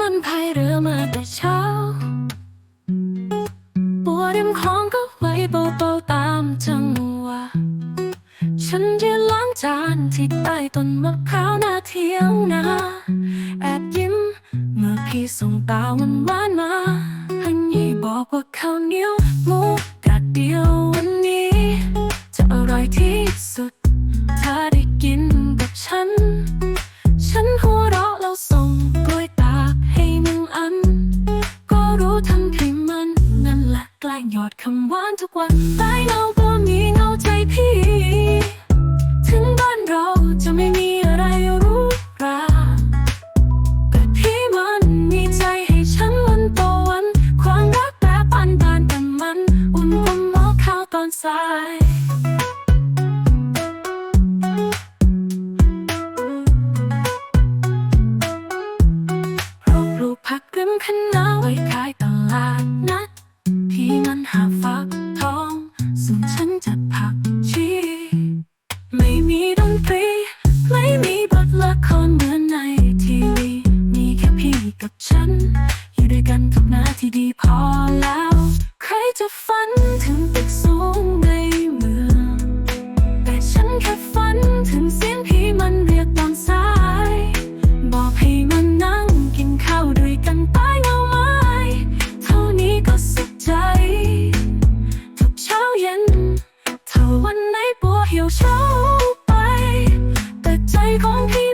มันพายเรือมาแต่เช้าบัวริมคลองก็ไหวเบาๆตามจังหวะฉันยืนล้างจานที่ใต้ต้นมะพร้าวหน้าเที่ยงนาแอบยิ้มเมื่อพี่ส่งตาวานหวานมาอันนี้บอกว่าข้าวเหนียวหมู แหละแกล้งหยอดคำหวานทุกวันใต้เงาก็มีเงาใจพี่ ถึงบ้านเราจะไม่มีอะไรรู้ราแต่พี่มันมีใจให้ฉันวันต่อวัน ความรักแบบปันบานแต่มันอุ่นกว่าหม้อข้าวตอนสายเราปลูกผักริมคณะไว้ขาย จะผักชีไม่มีดนตรี ไม่มีบทละครเหมือนในทีวี มีแค่พี่กับฉัน อยู่ด้วยกันทุกนาทีดีพอแล้ว ใครจะฝัน วันไหนปัวเหี่ยวเช้าไป แต่ใจของพี่